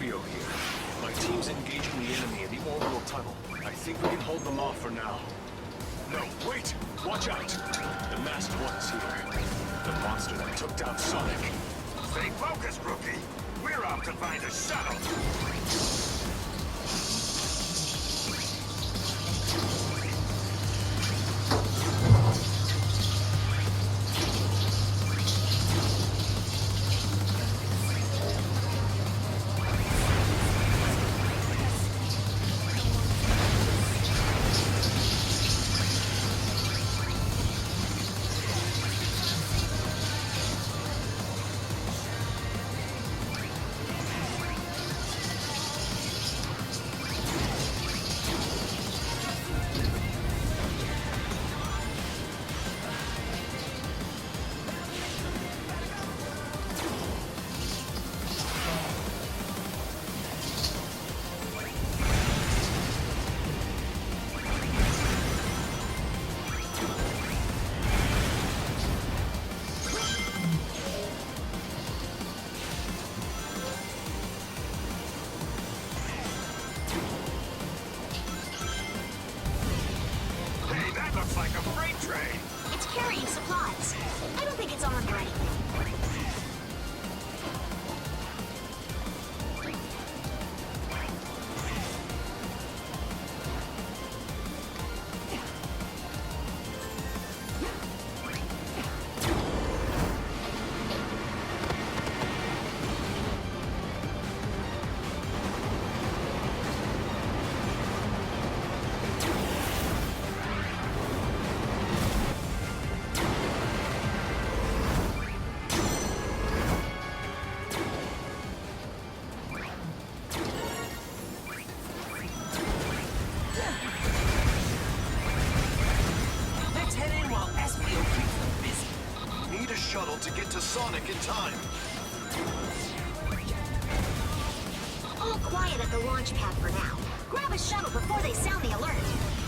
Espio here. My team's engaging the enemy in the orbital tunnel. I think we can hold them off for now. No, wait! Watch out! The masked one's here. The monster that took down Sonic. Stay focused, rookie. We're off to find a shuttle. Looks like a freight train. It's carrying supplies. I don't think it's armed or shuttle to get to Sonic in time. All quiet at the launch pad for now. Grab a shuttle before they sound the alert.